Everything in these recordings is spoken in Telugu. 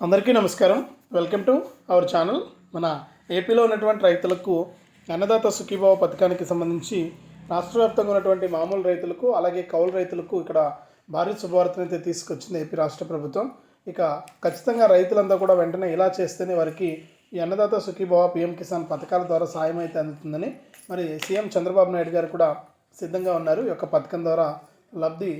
అందరికీ నమస్కారం. Welcome to our channel. మన ఏపీలో ఉన్నటువంటి రైతులకు అన్నదాత సుఖీభావ పథకానికి సంబంధించి రాష్ట్ర వ్యాప్తంగా ఉన్నటువంటి మామూలు రైతులకు అలాగే కౌలు రైతులకు ఇక్కడ భారీ శుభవార్తను అయితే తీసుకొచ్చింది ఏపీ రాష్ట్ర ప్రభుత్వం. ఇక ఖచ్చితంగా రైతులంతా కూడా వెంటనే ఇలా చేస్తేనే వారికి ఈ అన్నదాత సుఖీభావ పిఎం కిసాన్ పథకాల ద్వారా సాయం అయితే అందుతుందని మరి సీఎం చంద్రబాబు నాయుడు గారు కూడా సిద్ధంగా ఉన్నారు. ఈ యొక్క పథకం ద్వారా లబ్ధి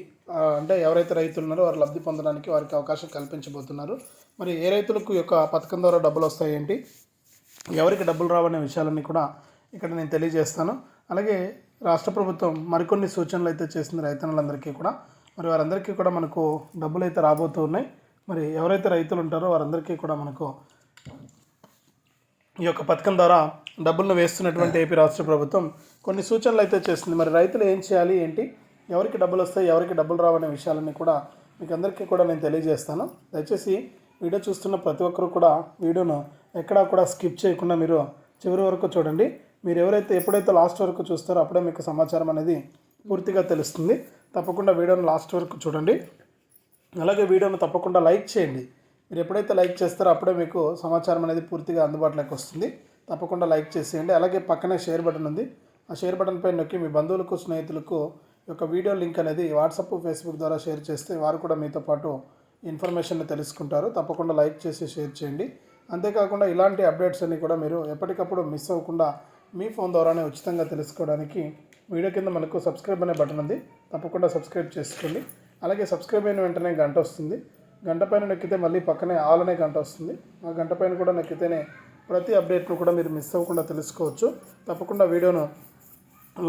అంటే ఎవరైతే రైతులు ఉన్నారో వారు లబ్ధి పొందడానికి వారికి అవకాశం కల్పించబోతున్నారు. మరి ఏ రైతులకు ఈ యొక్క పథకం ద్వారా డబ్బులు వస్తాయి ఏంటి ఎవరికి డబ్బులు రావనే విషయాలన్నీ కూడా ఇక్కడ నేను తెలియజేస్తాను. అలాగే రాష్ట్ర ప్రభుత్వం మరికొన్ని సూచనలు అయితే చేసింది రైతన్నులందరికీ కూడా. మరి వారందరికీ కూడా మనకు డబ్బులు అయితే రాబోతూ ఉన్నాయి. మరి ఎవరైతే రైతులు ఉంటారో వారందరికీ కూడా మనకు ఈ యొక్క పథకం ద్వారా డబ్బులను వేస్తున్నటువంటి ఏపీ రాష్ట్ర ప్రభుత్వం కొన్ని సూచనలు అయితే చేస్తుంది మరి రైతులు ఏం చేయాలి ఏంటి? ఎవరికి డబ్బులు వస్తాయి ఎవరికి డబ్బులు రావనే విషయాలన్నీ కూడా మీకు అందరికీ కూడా నేను తెలియజేస్తాను. దయచేసి వీడియో చూస్తున్న ప్రతి ఒక్కరు కూడా వీడియోను ఎక్కడా కూడా స్కిప్ చేయకుండా మీరు చివరి వరకు చూడండి. మీరు ఎవరైతే ఎప్పుడైతే లాస్ట్ వరకు చూస్తారో అప్పుడే మీకు సమాచారం అనేది పూర్తిగా తెలుస్తుంది. తప్పకుండా వీడియోను లాస్ట్ వరకు చూడండి. అలాగే వీడియోను తప్పకుండా లైక్ చేయండి. మీరు ఎప్పుడైతే లైక్ చేస్తారో అప్పుడే మీకు సమాచారం అనేది పూర్తిగా అందుబాటులోకి వస్తుంది. తప్పకుండా లైక్ చేసేయండి. అలాగే పక్కనే షేర్ బటన్ ఉంది. ఆ షేర్ బటన్ పైన నొక్కి మీ బంధువులకు స్నేహితులకు యొక్క వీడియో లింక్ అనేది వాట్సాప్ ఫేస్బుక్ ద్వారా షేర్ చేస్తే వారు కూడా మీతో పాటు ఇన్ఫర్మేషన్ తెలుసుకుంటారు. తప్పకుండా లైక్ చేసి షేర్ చేయండి. అంతేకాకుండా ఇలాంటి అప్డేట్స్ అన్ని కూడా మీరు ఎప్పటికప్పుడు మిస్ అవ్వకుండా మీ ఫోన్ ద్వారానే ఉచితంగా తెలుసుకోవడానికి వీడియో కింద మనకు సబ్స్క్రైబ్ అనే బటన్ ఉంది. తప్పకుండా సబ్స్క్రైబ్ చేసుకోండి. అలాగే సబ్స్క్రైబ్ అయిన వెంటనే గంట వస్తుంది. గంట పైన నొక్కితే మళ్ళీ పక్కనే ఆల్ అనే గంట వస్తుంది. ఆ గంట పైన కూడా నొక్కితేనే ప్రతి అప్డేట్ను కూడా మీరు మిస్ అవ్వకుండా తెలుసుకోవచ్చు. తప్పకుండా వీడియోను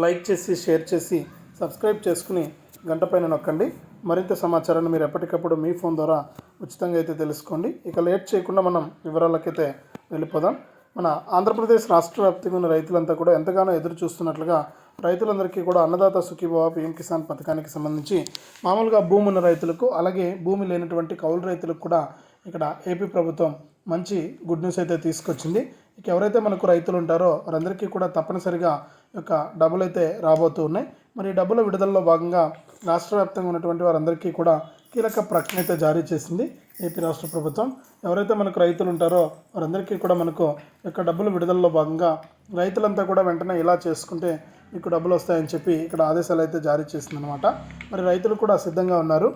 లైక్ చేసి షేర్ చేసి సబ్స్క్రైబ్ చేసుకుని గంట పైన నొక్కండి. మరింత సమాచారాన్ని మీరు ఎప్పటికప్పుడు మీ ఫోన్ ద్వారా ఉచితంగా అయితే తెలుసుకోండి. ఇక లేట్ చేయకుండా మనం వివరాలకైతే వెళ్ళిపోదాం. మన ఆంధ్రప్రదేశ్ రాష్ట్ర వ్యాప్తంగా ఉన్న రైతులంతా కూడా ఎంతగానో ఎదురు చూస్తున్నట్లుగా రైతులందరికీ కూడా అన్నదాత సుఖీభావ పిఎం కిసాన్ పథకానికి సంబంధించి మామూలుగా భూమి ఉన్న రైతులకు అలాగే భూమి లేనటువంటి కౌలు రైతులకు కూడా ఇక్కడ ఏపీ ప్రభుత్వం మంచి గుడ్ న్యూస్ అయితే తీసుకొచ్చింది. ఇక ఎవరైతే మనకు రైతులు ఉంటారో వారందరికీ కూడా తప్పనిసరిగా యొక్క డబ్బులు అయితే రాబోతూ ఉన్నాయి. మరి ఈ డబ్బుల విడుదలలో భాగంగా రాష్ట్ర వ్యాప్తంగా ఉన్నటువంటి వారందరికీ కూడా కీలక ప్రకటన అయితే జారీ చేసింది ఏపీ రాష్ట్ర ప్రభుత్వం. ఎవరైతే మనకు రైతులు ఉంటారో వారందరికీ కూడా మనకు యొక్క డబ్బుల విడుదలలో భాగంగా రైతులంతా కూడా వెంటనే ఇలా చేసుకుంటే మీకు డబ్బులు వస్తాయని చెప్పి ఇక్కడ ఆదేశాలు అయితే జారీ చేసిందనమాట మరి రైతులు కూడా సిద్ధంగా ఉన్నారు.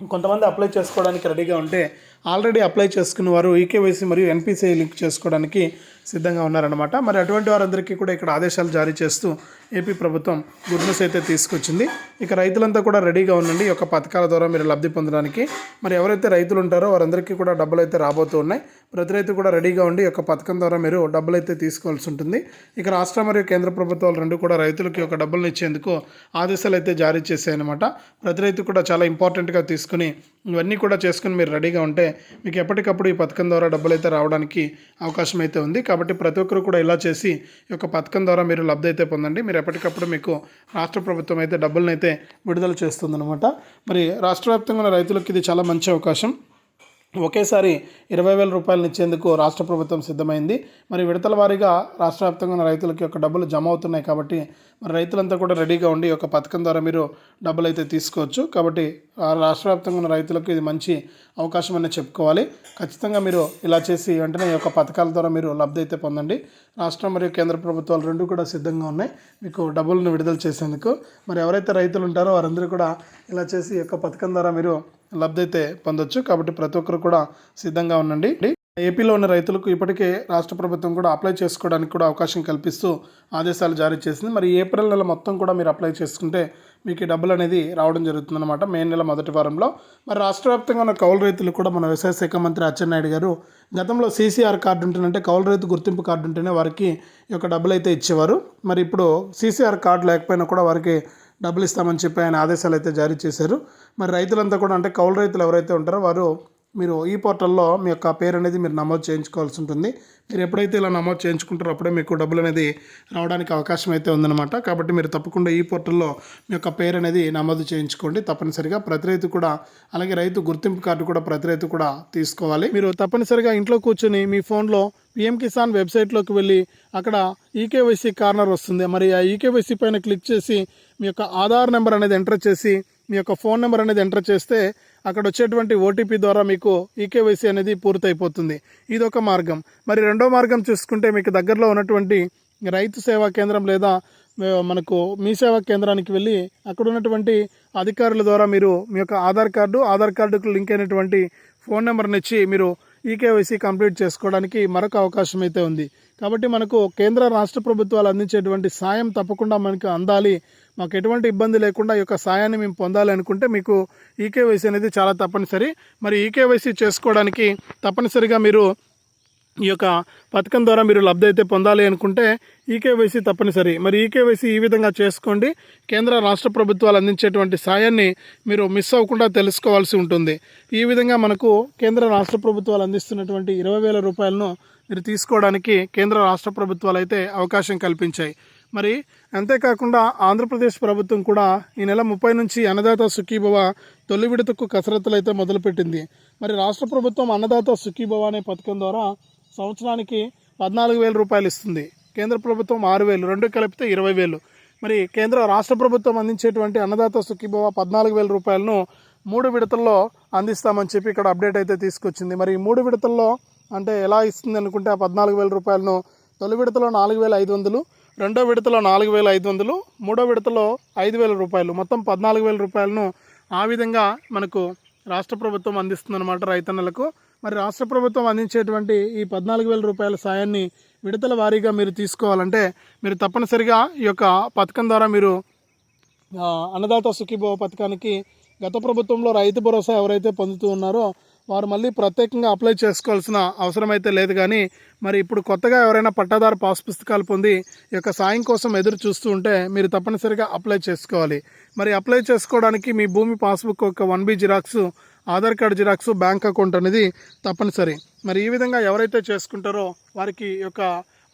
కొంతమంది అప్లై చేసుకోవడానికి రెడీగా ఉంటే ఆల్రెడీ అప్లై చేసుకున్న వారు ఈకేవైసీ మరియు ఎన్పిసిఐ లింక్ చేసుకోవడానికి సిద్ధంగా ఉన్నారనమాట మరి అటువంటి వారందరికీ కూడా ఇక్కడ ఆదేశాలు జారీ చేస్తూ ఏపీ ప్రభుత్వం గుడ్నెస్ అయితే తీసుకొచ్చింది. ఇక రైతులంతా కూడా రెడీగా ఉండండి. ఈ యొక్క పథకాల ద్వారా మీరు లబ్ధి పొందడానికి. మరి ఎవరైతే రైతులు ఉంటారో వారందరికీ కూడా డబ్బులు అయితే రాబోతూ ఉన్నాయి. ప్రతి రైతు కూడా రెడీగా ఉండి ఈ యొక్క పథకం ద్వారా మీరు డబ్బులు అయితే తీసుకోవాల్సి ఉంటుంది. ఇక రాష్ట్ర మరియు కేంద్ర ప్రభుత్వాలు రెండు కూడా రైతులకి ఒక డబ్బులను ఇచ్చేందుకు ఆదేశాలు అయితే జారీ చేశాయన్నమాట. ప్రతి రైతు కూడా చాలా ఇంపార్టెంట్గా తీసుకుని ఇవన్నీ కూడా చేసుకుని మీరు రెడీగా ఉంటే మీకు ఎప్పటికప్పుడు ఈ పథకం ద్వారా డబ్బులు అయితే రావడానికి అవకాశం అయితే ఉంది. కాబట్టి ప్రతి ఒక్కరు కూడా ఇలా చేసి ఈ యొక్క పథకం ద్వారా మీరు లబ్ధి అయితే పొందండి. మీరు ఎప్పటికప్పుడు మీకు రాష్ట్ర ప్రభుత్వం అయితే డబ్బులను అయితే విడుదల చేస్తుందన్నమాట. మరి రాష్ట్ర వ్యాప్తంగా ఉన్న రైతులకు ఇది చాలా మంచి అవకాశం. ఒకేసారి ఇరవై వేల రూపాయలను ఇచ్చేందుకు రాష్ట్ర ప్రభుత్వం సిద్ధమైంది. మరి విడతల వారీగా రాష్ట్ర వ్యాప్తంగా ఉన్న రైతులకి యొక్క డబ్బులు జమ అవుతున్నాయి కాబట్టి మరి రైతులంతా కూడా రెడీగా ఉండి ఒక పథకం ద్వారా మీరు డబ్బులు అయితే తీసుకోవచ్చు. కాబట్టి రాష్ట్ర వ్యాప్తంగా ఉన్న రైతులకు ఇది మంచి అవకాశం అని చెప్పుకోవాలి. ఖచ్చితంగా మీరు ఇలా చేసి వెంటనే ఈ యొక్క పథకాల ద్వారా మీరు లబ్ధి అయితే పొందండి. రాష్ట్ర మరియు కేంద్ర ప్రభుత్వాలు రెండు కూడా సిద్ధంగా ఉన్నాయి. మీకు డబ్బులను విడుదల చేసేందుకు. మరి ఎవరైతే రైతులు ఉంటారో వారందరూ కూడా ఇలా చేసి ఈ యొక్క పథకం ద్వారా మీరు లబ్ధి అయితే పొందొచ్చు. కాబట్టి ప్రతి ఒక్కరు కూడా సిద్ధంగా ఉండండి. ఏపీలో ఉన్న రైతులకు ఇప్పటికే రాష్ట్ర ప్రభుత్వం కూడా అప్లై చేసుకోవడానికి కూడా అవకాశం కల్పిస్తూ ఆదేశాలు జారీ చేసింది. మరి ఏప్రిల్ నెల మొత్తం కూడా మీరు అప్లై చేసుకుంటే మీకు ఈ డబ్బులు అనేది రావడం జరుగుతుందన్నమాట మే నెల మొదటి వారంలో. మరి రాష్ట్ర వ్యాప్తంగా ఉన్న కౌలు రైతులు కూడా మన వ్యవసాయ శాఖ మంత్రి అచ్చెన్నాయుడు గారు గతంలో సీసీఆర్ కార్డు ఉంటేనంటే కౌలు రైతు గుర్తింపు కార్డు ఉంటేనే వారికి ఈ యొక్క డబ్బులు అయితే ఇచ్చేవారు. మరి ఇప్పుడు సీసీఆర్ కార్డు లేకపోయినా కూడా వారికి డబ్బులు ఇస్తామని చెప్పి ఆయన ఆదేశాలు అయితే జారీ చేశారు. మరి రైతులంతా కూడా అంటే కౌలు రైతులు ఎవరైతే ఉంటారో వారు మీరు ఈ పోర్టల్లో మీ యొక్క పేరు అనేది మీరు నమోదు చేయించుకోవాల్సి ఉంటుంది. మీరు ఎప్పుడైతే ఇలా నమోదు చేయించుకుంటారో అప్పుడే మీకు డబ్బులు అనేది రావడానికి అవకాశం అయితే ఉందన్నమాట. కాబట్టి మీరు తప్పకుండా ఈ పోర్టల్లో మీ యొక్క పేరు అనేది నమోదు చేయించుకోండి. తప్పనిసరిగా ప్రతి రైతు కూడా అలాగే రైతు గుర్తింపు కార్డు కూడా ప్రతి రైతు కూడా తీసుకోవాలి. మీరు తప్పనిసరిగా ఇంట్లో కూర్చొని మీ ఫోన్లో పిఎం కిసాన్ వెబ్సైట్లోకి వెళ్ళి అక్కడ ఈకేవైసీ కార్నర్ వస్తుంది. మరి ఆ ఈకేవైసీ పైన క్లిక్ చేసి మీ యొక్క ఆధార్ నెంబర్ అనేది ఎంటర్ చేసి మీ యొక్క ఫోన్ నెంబర్ అనేది ఎంటర్ చేస్తే అక్కడ వచ్చేటువంటి ఓటీపీ ద్వారా మీకు ఈకేవైసీ అనేది పూర్తయిపోతుంది. ఇది ఒక మార్గం. మరి రెండో మార్గం చూసుకుంటే మీకు దగ్గరలో ఉన్నటువంటి రైతు సేవా కేంద్రం లేదా మనకు మీ సేవా కేంద్రానికి వెళ్ళి అక్కడ ఉన్నటువంటి అధికారుల ద్వారా మీరు మీ యొక్క ఆధార్ కార్డు ఆధార్ కార్డుకు లింక్ అయినటువంటి ఫోన్ నెంబర్ని ఇచ్చి మీరు ఈకేవైసీ కంప్లీట్ చేసుకోవడానికి మరొక అవకాశం అయితే ఉంది. కాబట్టి మనకు కేంద్ర రాష్ట్ర ప్రభుత్వాలు అందించేటువంటి సాయం తప్పకుండా మనకు అందాలి. మాకు ఎటువంటి ఇబ్బంది లేకుండా ఈ యొక్క సాయాన్ని మేము పొందాలనుకుంటే మీకు ఈకేవైసీ అనేది చాలా తప్పనిసరి. మరి ఈకేవైసీ చేసుకోవడానికి తప్పనిసరిగా మీరు ఈ యొక్క పథకం ద్వారా మీరు లబ్ధి అయితే పొందాలి అనుకుంటే ఈకేవైసీ తప్పనిసరి. మరి ఈకేవైసీ ఈ విధంగా చేసుకోండి. కేంద్ర రాష్ట్ర ప్రభుత్వాలు అందించేటువంటి సాయాన్ని మీరు మిస్ అవ్వకుండా తెలుసుకోవాల్సి ఉంటుంది. ఈ విధంగా మనకు కేంద్ర రాష్ట్ర ప్రభుత్వాలు అందిస్తున్నటువంటి ఇరవై వేల రూపాయలను మీరు తీసుకోవడానికి కేంద్ర రాష్ట్ర ప్రభుత్వాలు అయితే అవకాశం కల్పించాయి. మరి అంతేకాకుండా ఆంధ్రప్రదేశ్ ప్రభుత్వం కూడా ఈ నెల ముప్పై నుంచి అన్నదాత సుఖీభవ తొలి విడతకు కసరత్తులు అయితే మొదలుపెట్టింది. మరి రాష్ట్ర ప్రభుత్వం అన్నదాత సుఖీభవ అనే పథకం ద్వారా సంవత్సరానికి పద్నాలుగు వేల రూపాయలు ఇస్తుంది. కేంద్ర ప్రభుత్వం ఆరు వేలు రెండు కలిపితే ఇరవై వేలు. మరి కేంద్ర రాష్ట్ర ప్రభుత్వం అందించేటువంటి అన్నదాత సుఖీభవ పద్నాలుగు వేల రూపాయలను మూడు విడతల్లో అందిస్తామని చెప్పి ఇక్కడ అప్డేట్ అయితే తీసుకొచ్చింది. మరి ఈ మూడు విడతల్లో అంటే ఎలా ఇస్తుంది అనుకుంటే ఆ పద్నాలుగు వేల రూపాయలను తొలి విడతలో నాలుగు వేల ఐదు వందలు రెండో విడతలో నాలుగు వేల ఐదు వందలు మూడో విడతలో ఐదు వేల రూపాయలు. మొత్తం పద్నాలుగు వేల రూపాయలను ఆ విధంగా మనకు రాష్ట్ర ప్రభుత్వం అందిస్తుందన్నమాట రైతన్నలకు. మరి రాష్ట్ర ప్రభుత్వం అందించేటువంటి ఈ పద్నాలుగు వేల రూపాయల సాయాన్ని విడతల వారీగా మీరు తీసుకోవాలంటే మీరు తప్పనిసరిగా ఈ యొక్క పథకం ద్వారా మీరు అన్నదాత సుఖీభవ పథకానికి గత ప్రభుత్వంలో రైతు భరోసా ఎవరైతే పొందుతూ ఉన్నారో వారు మళ్ళీ ప్రత్యేకంగా అప్లై చేసుకోవాల్సిన అవసరం అయితే లేదు కానీ మరి ఇప్పుడు కొత్తగా ఎవరైనా పట్టాదారు పాస్ పుస్తకాలు పొంది ఈ యొక్క సాయం కోసం ఎదురు చూస్తూ ఉంటే మీరు తప్పనిసరిగా అప్లై చేసుకోవాలి. మరి అప్లై చేసుకోవడానికి మీ భూమి పాస్బుక్ యొక్క one B xerox Aadhaar card xerox bank account అనేది తప్పనిసరి. మరి ఈ విధంగా ఎవరైతే చేసుకుంటారో వారికి యొక్క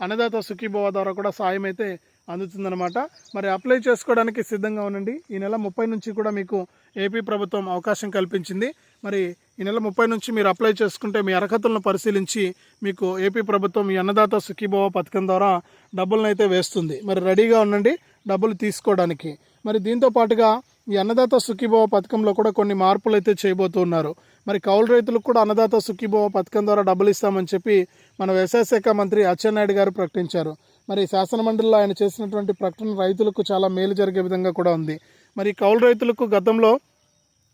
అన్నదాత సుఖీభవ ద్వారా కూడా సాయం అయితే అందుతుందన్నమాట. మరి అప్లై చేసుకోవడానికి సిద్ధంగా ఉండండి. ఈ నెల ముప్పై నుంచి కూడా మీకు ఏపీ ప్రభుత్వం అవకాశం కల్పించింది. మరి ఈ నెల ముప్పై నుంచి మీరు అప్లై చేసుకుంటే మీ అర్హతలను పరిశీలించి మీకు ఏపీ ప్రభుత్వం ఈ అన్నదాత సుఖీభవ పథకం ద్వారా డబ్బులను అయితే వేస్తుంది. మరి రెడీగా ఉండండి డబ్బులు తీసుకోవడానికి. మరి దీంతో పాటుగా ఈ అన్నదాత సుఖీభవ పథకంలో కూడా కొన్ని మార్పులు అయితే చేయబోతున్నారు. మరి కౌలు రైతులకు కూడా అన్నదాత సుఖీభవ పథకం ద్వారా డబ్బులు ఇస్తామని చెప్పి మన వ్యవసాయ శాఖ మంత్రి అచ్చెన్నాయుడు గారు ప్రకటించారు. మరి శాసనమండలిలో ఆయన చేసినటువంటి ప్రకటన రైతులకు చాలా మేలు జరిగే విధంగా కూడా ఉంది. మరి కౌలు రైతులకు గతంలో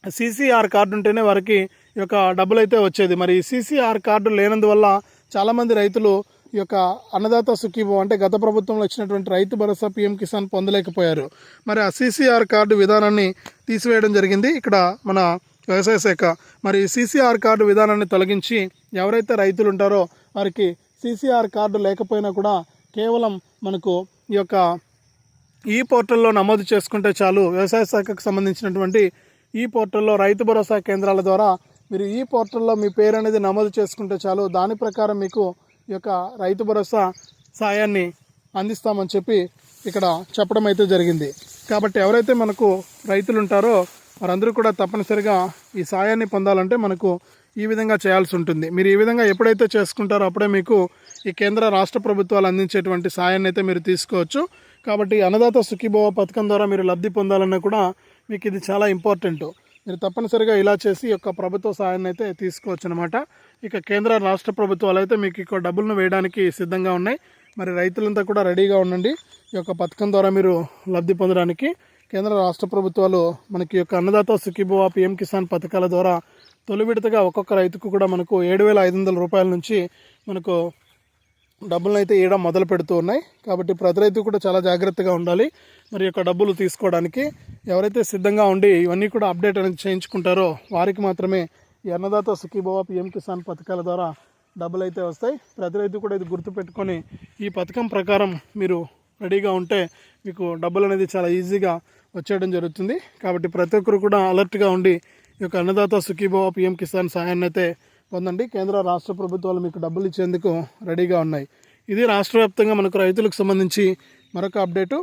సీసీఆర్ కార్డు ఉంటేనే వారికి యొక్క డబ్బులు అయితే వచ్చేది. మరి సీసీఆర్ కార్డు లేనందువల్ల చాలామంది రైతులు ఈ యొక్క అన్నదాత సుఖీభవ అంటే గత ప్రభుత్వంలో ఇచ్చినటువంటి రైతు భరోసా పీఎం కిసాన్ పొందలేకపోయారు. మరి ఆ సీసీఆర్ కార్డు విధానాన్ని తీసివేయడం జరిగింది. ఇక్కడ మన వ్యవసాయ శాఖ మరి సీసీఆర్ కార్డు విధానాన్ని తొలగించి ఎవరైతే రైతులు ఉంటారో వారికి సీసీఆర్ కార్డు లేకపోయినా కూడా కేవలం మనకు ఈ యొక్క ఈ పోర్టల్లో నమోదు చేసుకుంటే చాలు. వ్యవసాయ శాఖకు సంబంధించినటువంటి ఈ పోర్టల్లో రైతు భరోసా కేంద్రాల ద్వారా మీరు ఈ పోర్టల్లో మీ పేరు అనేది నమోదు చేసుకుంటే చాలు. దాని ప్రకారం మీకు ఈ యొక్క రైతు భరోసా సాయాన్ని అందిస్తామని చెప్పి ఇక్కడ చెప్పడం అయితే జరిగింది. కాబట్టి ఎవరైతే మనకు రైతులు ఉంటారో వారందరూ కూడా తప్పనిసరిగా ఈ సాయాన్ని పొందాలంటే మనకు ఈ విధంగా చేయాల్సి ఉంటుంది. మీరు ఈ విధంగా ఎప్పుడైతే చేసుకుంటారో అప్పుడే మీకు ఈ కేంద్ర రాష్ట్ర ప్రభుత్వాలు అందించేటువంటి సాయాన్ని అయితే మీరు తీసుకోవచ్చు. కాబట్టి అన్నదాత సుఖీభవ పథకం ద్వారా మీరు లబ్ధి పొందాలన్నా కూడా మీకు ఇది చాలా ఇంపార్టెంట్. మీరు తప్పనిసరిగా ఇలా చేసి యొక్క ప్రభుత్వ సాయాన్ని అయితే తీసుకోవచ్చు అనమాట ఇక కేంద్ర రాష్ట్ర ప్రభుత్వాలు అయితే మీకు ఇక్కడ డబ్బులను వేయడానికి సిద్ధంగా ఉన్నాయి. మరి రైతులంతా కూడా రెడీగా ఉండండి. ఈ యొక్క పథకం ద్వారా మీరు లబ్ధి పొందడానికి కేంద్ర రాష్ట్ర ప్రభుత్వాలు మనకి యొక్క అన్నదాత సుఖీభవ పిఎం కిసాన్ పథకాల ద్వారా తొలి విడతగా ఒక్కొక్క రైతుకు కూడా మనకు ఏడు వేల ఐదు వందల రూపాయల నుంచి మనకు డబ్బులను అయితే ఇవ్వడం మొదలు పెడుతూ ఉన్నాయి. కాబట్టి ప్రతి రైతు కూడా చాలా జాగ్రత్తగా ఉండాలి. మరి యొక్క డబ్బులు తీసుకోవడానికి ఎవరైతే సిద్ధంగా ఉండి ఇవన్నీ కూడా అప్డేట్ అనేది చేయించుకుంటారో వారికి మాత్రమే ఈ అన్నదాత సుఖీభవ పిఎం కిసాన్ పథకాల ద్వారా డబ్బులు అయితే వస్తాయి. ప్రతి రైతు కూడా ఇది గుర్తుపెట్టుకొని ఈ పథకం ప్రకారం మీరు రెడీగా ఉంటే మీకు డబ్బులు అనేది చాలా ఈజీగా వచ్చేయడం జరుగుతుంది. కాబట్టి ప్రతి ఒక్కరు కూడా అలర్ట్గా ఉండి ఈ యొక్క అన్నదాత సుఖీభవ పిఎం కిసాన్ సహాయాన్ని అయితే పొందండి. కేంద్ర రాష్ట్ర ప్రభుత్వాలు మీకు డబ్బులు ఇచ్చేందుకు రెడీగా ఉన్నాయి. ఇది రాష్ట్ర వ్యాప్తంగా మనకు రైతులకు సంబంధించి మరొక అప్డేటు.